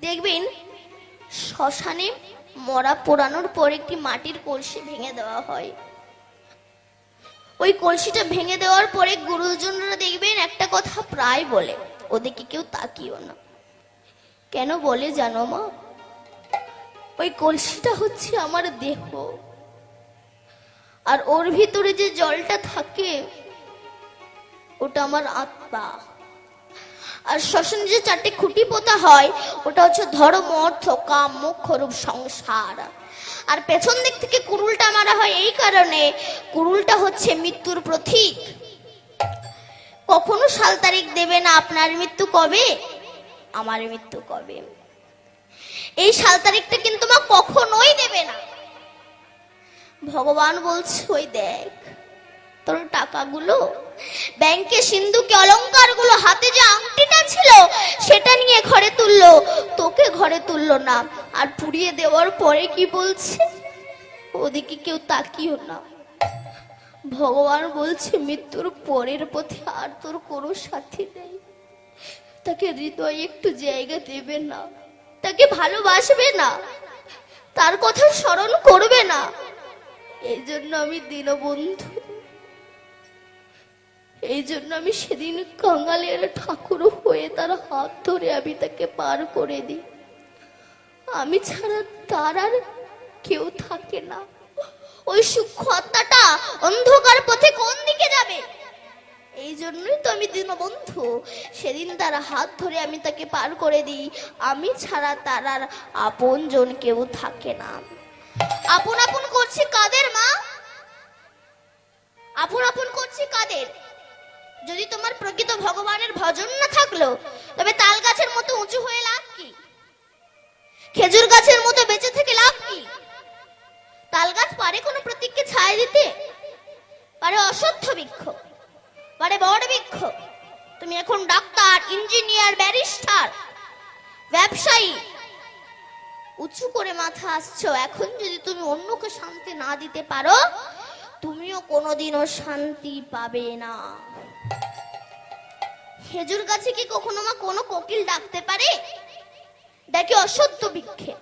দেখবেন শ্মশানে মরা পোড়ানোর পর একটি মাটির কলসি ভেঙে দেওয়া হয়। ওই কলসিটা ভেঙে দেওয়ার পরে গুরুজনরা দেখবেন একটা কথা প্রায় বলে, ওদিকে কেউ তাকিও না। কেন বলে জানো মা? ওই কলসিটা হচ্ছে আমার দেহ। আর ওর ভিতরে যে জলটা থাকে, ওটা আমার আত্মা। আর শ্মশানে যে চারটে খুঁটি পোতা হয়, ওটা হচ্ছে ধর্ম, অর্থ, কাম, মোক্ষ রূপ, সংসার। আর পেছন দিক থেকে কুরুলটা মারা হয় এই কারণে, কুরুলটা হচ্ছে মৃত্যুর প্রতীক। কখনো সাল তারিখ দেবে না, আপনার মৃত্যু কবে? আমার মৃত্যু কবে? এই সাল তারিখটা কিন্তু মা কখনোই দেবে না। ভগবান বলছে, ওই দেখ তোর টাকাগুলো। ব্যাংকে সিন্ধুকে অলংকারগুলো হাতে যে আংটিটা ছিল, সেটা নিয়ে ঘরে তুললো। তোকে ঘরে তুললো না। আর পুড়িয়ে দেওয়ার পরে কি বলছে? ওদিকে কেউ তাকিও না। ভগবান বলছে, মৃত্যুর পরের পথে আর তোর কোনো সাথী নেই। তাকে হৃদয়ে একটু জায়গা দেবে না। তাকে ভালোবাসবে না। তার কথা স্মরণ করবে না। এই জন্য আমি দীনবন্ধু। এই জন্য আমি সেদিন কাঙালের ঠাকুর হয়ে তার হাত ধরে আমি তাকে পার করে দিই। আমি ছাড়া তার আর কেউ থাকে না। ওই সূক্ষ্ম আত্মাটা অন্ধকার পথে কোন দিকে যাবে? এই জন্যই তো আমি দীনবন্ধু। সেদিন তার হাত ধরে আমি তাকে পার করে দিই। আমি ছাড়া তার আর আপন জন কেউ থাকে না। আপন আপন করছি কাদের মা? আপন আপন করছি কাদের? যদি তোমার প্রকৃত ভগবানের ভজন না থাকল, তবে তাল গাছের মতো উঁচু হয়ে লাভ কি? খেজুর গাছের মতো বেঁচে থেকে লাভ কি? তাল গাছ পারে কোনো প্রতীককে ছায় দিতে? পারে অসত্য বৃক্ষ, পারে বড় বৃক্ষ। তুমি এখন ডাক্তার, ইঞ্জিনিয়ার, ব্যারিস্টার, ব্যবসায়ী। উঁচু করে মাথা আসছো। এখন যদি তুমি অন্যকে শান্তি না দিতে পারো, তুমিও কোনোদিনও শান্তি পাবে না। খেজুর গাছে কি কখনো মা কোনো কোকিল ডাকতে পারে? ডাকে অসত্য বৃক্ষে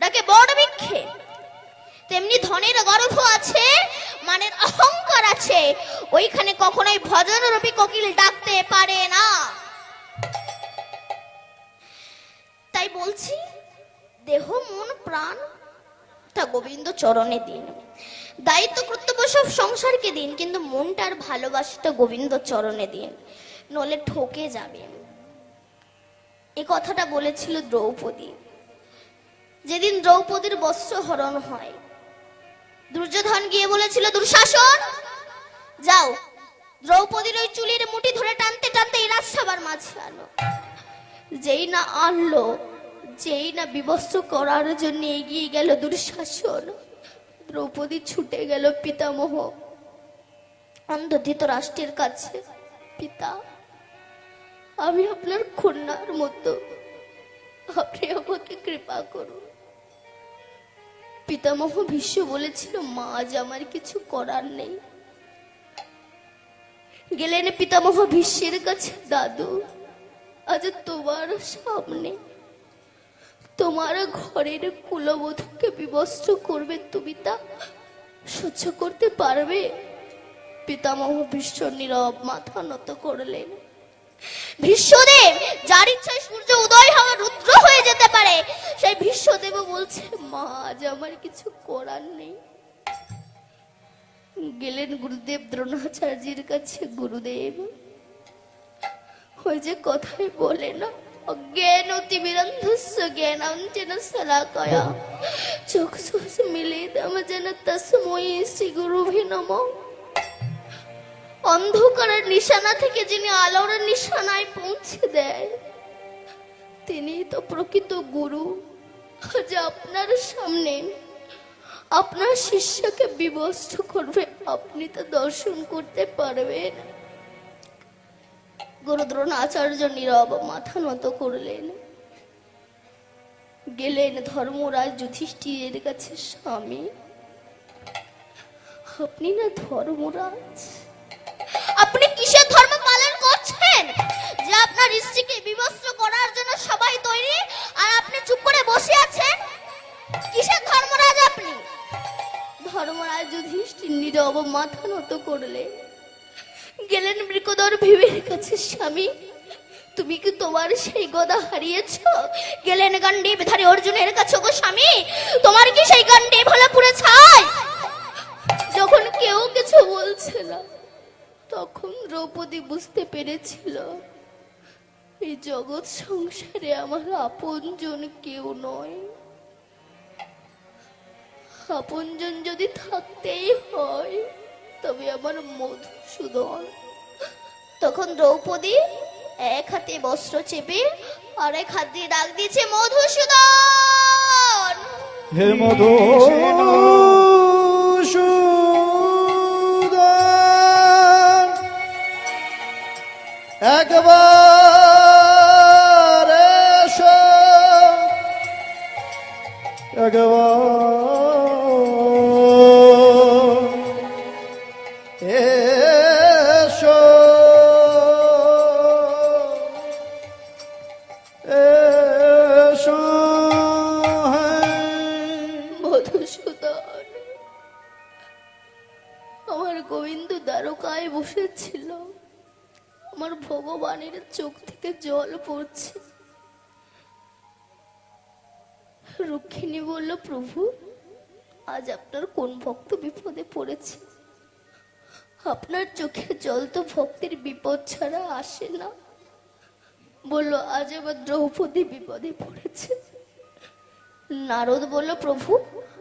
ডাকে বড় বৃক্ষে তেমনি ধনের গর্ভ আছে, মানের অহংকার আছে, ওইখানে কখনোই ভজন রূপী কোকিল ডাকতে পারে না। তাই বলছি, দেহ, মন, প্রাণ, তা গোবিন্দ চরণে দিন। দায়িত্ব, কর্তব্য সব সংসারকে দিন, কিন্তু মনটার ভালোবাসাটা গোবিন্দ চরণে দিন। নলে ঠকে যাবে। এ কথাটা বলেছিল দ্রৌপদী। যেদিন দ্রৌপদীর বস্ত্র হরণ হয়, দুর্যোধন গিয়ে বলেছিল, দুঃশাসন! যাও। দ্রৌপদীর ওই চুলির মুঠি ধরে টানতে টানতে এই রাজসভার মাঝে আনো যেই না আনলো, যেই না বিবস্ত্র করার জন্য এগিয়ে গেল দুঃশাসন, দ্রৌপদী ছুটে গেল পিতামহ। অন্ধধিত রাষ্ট্রের কাছে, পিতা। আমি আপনার কন্যার মতো। আপনি আমাকে কৃপা করুন। পিতামহ ভীষ্ম বলেছিল, মা, আজ আমার কিছু করার নেই। গেলেন পিতামহ ভীষ্মের কাছে, দাদু, আজ তোমার সামনে তোমার ঘরের কুলবধূকে বিবস্ত্র করবে। তুমি তা সহ্য করতে পারবে? পিতামহ ভীষ্ম নীরব মাথা নত করলেন। ভীষ্মদেব যার ইচ্ছায় সূর্য উদয় হওয়া রুদ্র হয়ে যেতে পারে, সেই ভীষ্মদেব বলছে, মা, আজ আমার কিছু করার নেই। গেলেন গুরুদেব দ্রোণাচার্যের কাছে। গুরুদেব, ওই যে কথাই বলে না, অজ্ঞান অতিবিরন্ধস্য জ্ঞানাঞ্চন শলাকয়া চক্ষুষ মিলিতম যেন তসময়ী শ্রী গুরুভি নমঃ। অন্ধকারের নিশানা থেকে যিনি আলোর নিশানায় পৌঁছে দেয় তিনি তো প্রকৃত গুরু আজ আপনার সামনে আপনার শিষ্যকে বিবস্ত্র করবে। আপনি তো দর্শন করতে পারবেন। গুরু দ্রোণাচার্য নীরব মাথা নত করলেন। গেলেন ধর্মরাজ যুধিষ্ঠিরের কাছে, স্বামী, আপনি না ধর্মরাজ? নীরব মাথা নত করলে। গেলেন মৃকদর ভীমের কাছে, স্বামী, তুমি কি তোমার সেই গদা হারিয়েছ? গেলেন গান্ডি বিধারী অর্জুনের কাছে, গো স্বামী, তোমার কি সেই গান্ডি ভালো পুরে ছাই? যখন কেউ কিছু বলছে না, তখন দ্রৌপদী বুঝতে পেরেছিল, এই জগৎ সংসারে আমার আপনজন কেউ নয়। আপনজন যদি থাকতেই হয়, তবে আমার মধুসূদন। তখন দ্রৌপদী এক হাতে বস্ত্র চেপে আর এক হাত দিয়ে ডাক দিয়েছে, মধুসূদন! হে মধু একবার একবার এসো। এসো হ্যাঁ। মধুসূদন, আমার গোবিন্দ দ্বারকায় বসেছিল। আমার ভগবানের চোখ থেকে জল পড়ছে। রুক্মিণী বলল, প্রভু, আজ আপনার কোন ভক্ত বিপদে পড়েছে? আপনার চোখের জল তো ভক্তির বিপদ ছাড়া আসে না। বলল, আজ আমার দ্রৌপদী বিপদে পড়েছে। নারদ বলল, প্রভু,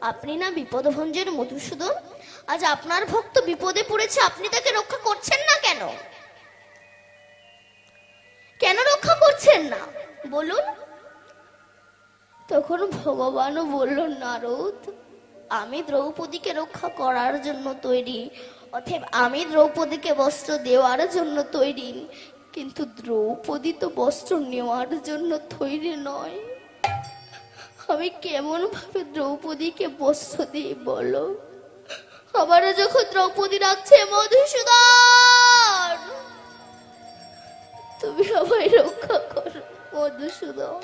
আপনি না বিপদভঞ্জের মধুসূদন? আজ আপনার ভক্ত বিপদে পড়েছে, আপনি তাকে রক্ষা করছেন না কেন? কেন রক্ষা করছেন না? বলুন। তখন ভগবানও বলল, নারদ, আমি দ্রৌপদীকে রক্ষা করার জন্য তৈরি অতএব আমি দ্রৌপদীকে বস্ত্র দেওয়ার জন্য তৈরি, কিন্তু দ্রৌপদী তো বস্ত্র নেওয়ার জন্য তৈরি নয়। আমি কেমন ভাবে দ্রৌপদীকে বস্ত্র দিই বলো? আবার যখন দ্রৌপদী রাখছে মধুসূদন! তুমি আমায় রক্ষা করো, মধুসূদন।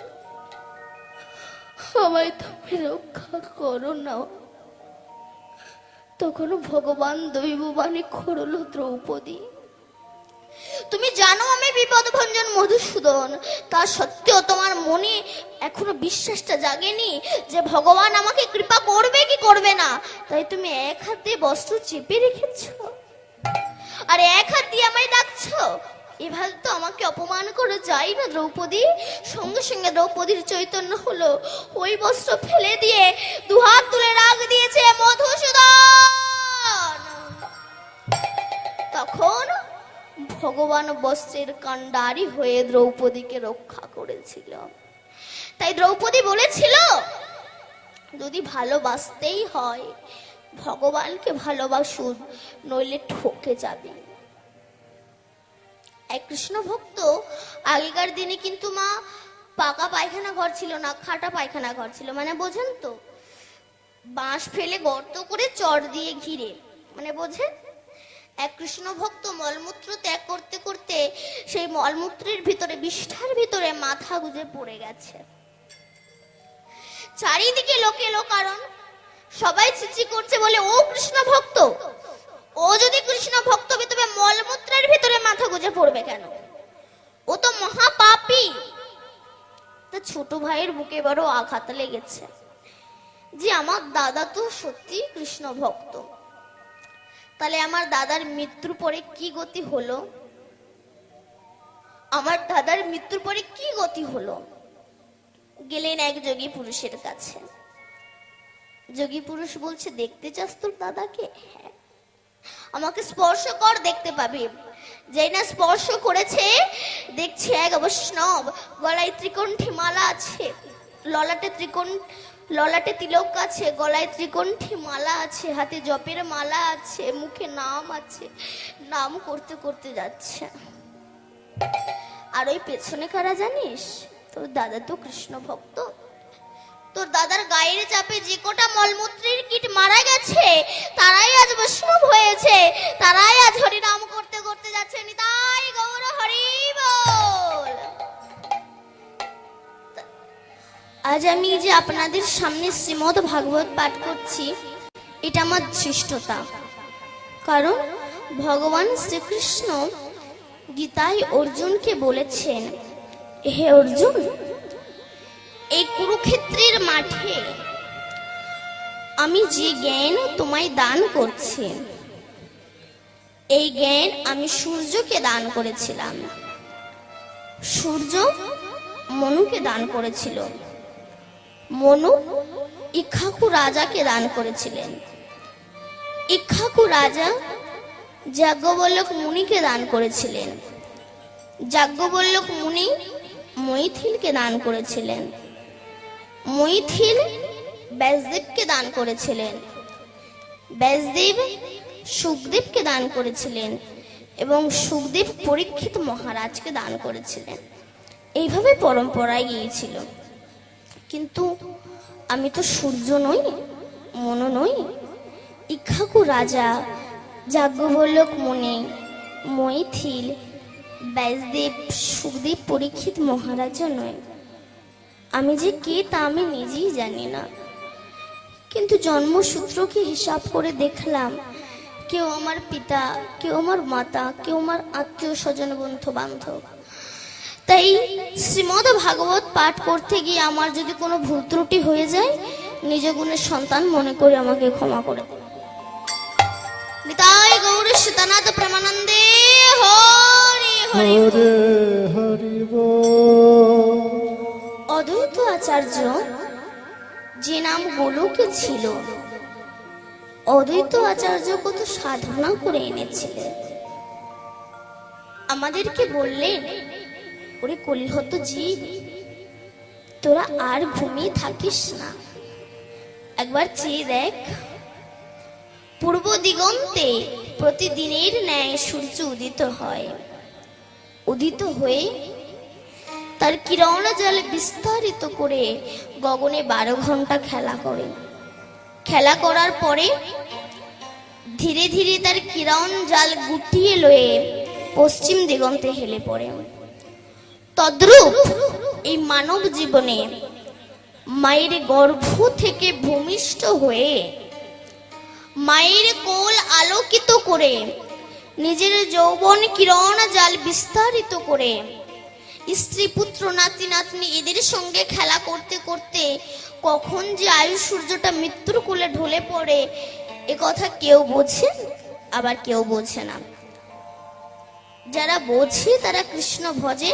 আমায় তুমি রক্ষা করো না। তখন ভগবান দৈববাণী খরল দ্রৌপদী। তুমি জানো আমি বিপদ ভঞ্জন মধুসূদন, তা সত্ত্বেও তোমার মনে এখনও বিশ্বাসটা জাগেনি যে ভগবান আমাকে কৃপা করবে কি করবে না? তাই তুমি এক হাতে বস্ত্র চেপে রেখেছ? আর এক হাত দিয়ে আমায় ডাকছো? এভাবে তো আমাকে অপমান করে যাই না, দ্রৌপদী। সঙ্গে সঙ্গে দ্রৌপদীর চৈতন্য হলো ওই বস্ত্র ফেলে দিয়ে দুহাত তুলে রাগ দিয়েছে মধুসূদন। তখন ভগবান বস্ত্রের কাণ্ডারি হয়ে দ্রৌপদীকে রক্ষা করেছিল। তাই দ্রৌপদী বলেছিল, যদি ভালোবাসতেই হয়, ভগবানকে ভালোবাসুন, নইলে ঠকে যাবে। এক কৃষ্ণ ভক্ত আগেকার দিনে কিন্তু মা পাকা পায়খানা ঘর ছিল না, খাটা পায়খানা ঘর ছিল। মানে বোঝেন তো? বাঁশ ফেলে গর্ত করে চর দিয়ে ঘিরে। মানে বোঝেন? এক কৃষ্ণ ভক্ত মলমূত্র ত্যাগ করতে করতে সেই মলমূত্রের ভিতরে, বিষ্ঠার ভিতরে মাথা গুজে পড়ে গেছে। চারিদিকে লোকে লোকারণ। সবাই চিচি করছে বলে, ও কৃষ্ণ ভক্ত ও যদি কৃষ্ণ ভক্ত হবে, তবে মলমূত্রের ভিতরে মাথা গুজে পড়বে কেন? ও তো মহাপাপী। তা ছোট ভাইয়ের বুকে বড় আঘাত লেগেছে যে আমার দাদা তো সত্যি কৃষ্ণ ভক্ত। তাহলে আমার দাদার মৃত্যুর পরে কি গতি হলো? আমার দাদার মৃত্যুর পরে কি গতি হলো? গেলেন এক যোগী পুরুষের কাছে। যোগী পুরুষ বলছে, দেখতে চাস তোর দাদাকে? হ্যাঁ। আমাকে স্পর্শ কর, দেখতে পাবি। যেই না স্পর্শ করেছে, দেখছে এক বৈষ্ণব। গলায় ত্রিকণ্ঠী মালা আছে। ললাটে ত্রিকোণ, ললাটে তিলক আছে। গলায় ত্রিকণ্ঠী মালা আছে। হাতে জপের মালা আছে। মুখে নাম আছে। নাম করতে করতে যাচ্ছে। আর ওই পেছনে কারা জানিস? তোর দাদা তো কৃষ্ণ ভক্ত তোর দাদার গায়ের চাপে যে কটা মলমূত্রের কীট মারা গেছে, তারাই আজ বৈষ্ণব হয়েছে। তারাই আজ হরিনাম করতে করতে যাচ্ছে। নিতাই গৌর হরি বল। আজ আমি যে আপনাদের সামনে শ্রীমদ ভাগবত পাঠ করছি, এটা আমার ধৃষ্টতা কারণ ভগবান শ্রীকৃষ্ণ গীতায় অর্জুনকে বলেছেন, হে অর্জুন এই কুরুক্ষেত্রের মাঠে আমি যে জ্ঞান তোমায় দান করছি, এই জ্ঞান আমি সূর্যকে দান করেছিলাম। সূর্য মনুকে দান করেছিল। মনু ইক্ষাকু রাজাকে দান করেছিলেন। ইক্ষাকু রাজা যাজ্ঞবল্লক মুনিকে দান করেছিলেন। যাজ্ঞবল্লক মুনি মৈথিলকে দান করেছিলেন। মৈথিল ব্যাসদেবকে দান করেছিলেন। ব্যাসদেব সুখদেবকে দান করেছিলেন এবং সুখদেব পরীক্ষিত মহারাজকে দান করেছিলেন। এইভাবে পরম্পরায় গিয়েছিল কিন্তু আমি তো সূর্য নই মন নই। ইক্ষাকু রাজা যাজ্ঞবল্লক মনে মৈথিল ব্যাসদেব সুখদেব পরীক্ষিত মহারাজও নয়। আমি যে কে তা আমি নিজেই জানি না। কিন্তু জন্মসূত্রকে হিসাব করে দেখলাম, কেউ আমার পিতা, কেউ আমার মাতা, কেউ আমার আত্মীয় স্বজন বন্ধু বান্ধব তাই শ্রীমদ ভাগবত পাঠ করতে গিয়ে আমার যদি কোনো ভুল ত্রুটি হয়ে যায়, নিজ গুণের সন্তান মনে করে আমাকে ক্ষমা করে। নিতাই গৌর সীতানাথ প্রেমানন্দে হরি হরি। হরে অদ্বৈত আচার্য যে নাম গোলকে ছিল। অদ্বৈত আচার্য কত সাধনা করে এনেছিলেন। আমাদেরকে বললেন, ওরে কলিহত জীব, তোরা আর ঘুমিয়ে থাকিস না। একবার চেয়ে দেখ, পূর্ব দিগন্তে প্রতিদিনের ন্যায় সূর্য উদিত হয়। উদিত হয়ে তার কিরণ জল বিস্তারিত করে গগনে বারো ঘণ্টা খেলা করে। খেলা করার পরে ধীরে ধীরে তার কিরণ জাল গুটিয়ে লয়ে পশ্চিম দিগন্তে হেলে পড়ে। তদ্রূপ এই মানব জীবনে মায়ের গর্ভ থেকে ভূমিষ্ঠ হয়ে মায়ের কোল আলোকিত করে নিজের যৌবন কিরণ জাল বিস্তারিত করে স্ত্রী পুত্র, নাতি, নাতনি এদের সঙ্গে খেলা করতে করতে কখন যে আয়ু সূর্যটা মৃত্যুর কোলে ঢলে পড়ে, এ কথা কেউ বোঝে, আবার কেউ বোঝে না। যারা বোঝে তারা কৃষ্ণ ভজে,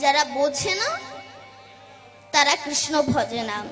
যারা বোঝে না তারা কৃষ্ণ ভজে না।